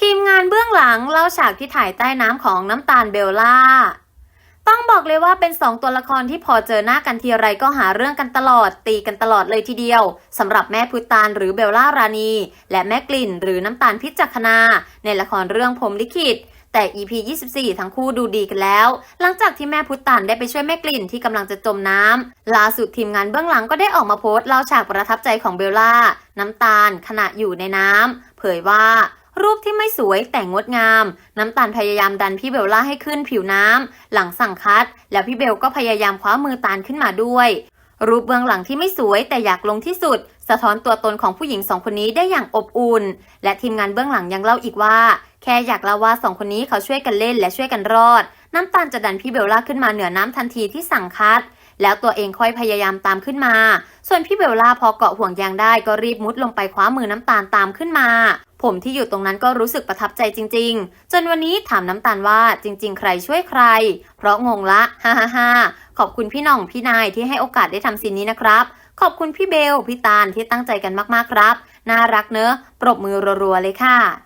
ทีมงานเบื้องหลังเล่าฉากที่ถ่ายใต้น้ำของน้ำตาลเบลล่า ต้องบอกเลยว่าเป็นสองตัวละครที่พอเจอหน้ากันทีไรก็หาเรื่องกันตลอด ตีกันตลอดเลยทีเดียวสำหรับแม่พุตานหรือเบลล่ารานีและแม่กลิ่นหรือน้ำตาลพิจักนา ในละครเรื่องพรมลิขิตแต่ EP 24 ทั้งคู่ดูดีกันแล้ว หลังจากที่แม่พุตานได้ไปช่วยแม่กลิ่นที่กำลังจะจมน้ำล่าสุดทีมงานเบื้องหลังก็ได้ออกมาโพสต์เล่าฉากประทับใจของเบลล่า น้ำตาลขณะอยู่ในน้ำเผยว่า รูปที่ไม่สวยแต่งดงาม น้ำตาลพยายามดันพี่เบลล่าให้ขึ้นผิวน้ำ หลังสั่งคัด แล้วพี่เบลก็พยายามคว้ามือตาลขึ้นมาด้วย รูปเบื้องหลังที่ไม่สวยแต่อยากลงที่สุด สะท้อนตัวตนของผู้หญิงสองคนนี้ได้อย่างอบอุ่น และทีมงานเบื้องหลังยังเล่าอีกว่า แค่อยากเล่าว่าสองคนนี้เขาช่วยกันเล่นและช่วยกันรอด น้ำตาลจะดันพี่เบลล่าขึ้นมาเหนือน้ำทันทีที่สั่งคัด แล้วตัวเองค่อยพยายามตามขึ้นมา ส่วนพี่เบลล่าพอเกาะห่วงยางได้ก็รีบมุดลงไปคว้ามือน้ำตาลตามขึ้นมา ผมที่อยู่ตรงนั้นก็รู้สึกประทับใจจริง ๆ จนวันนี้ถามน้ำตาลว่าจริง ๆ ใครช่วยใคร เพราะงงละฮ่าฮ่าฮ่าขอบคุณพี่น่องพี่นายที่ให้โอกาสได้ทำซีนนี้นะครับ ขอบคุณพี่เบลพี่ตาลที่ตั้งใจกันมากๆครับ น่ารักเนอะปรบมือรัวๆเลยค่ะ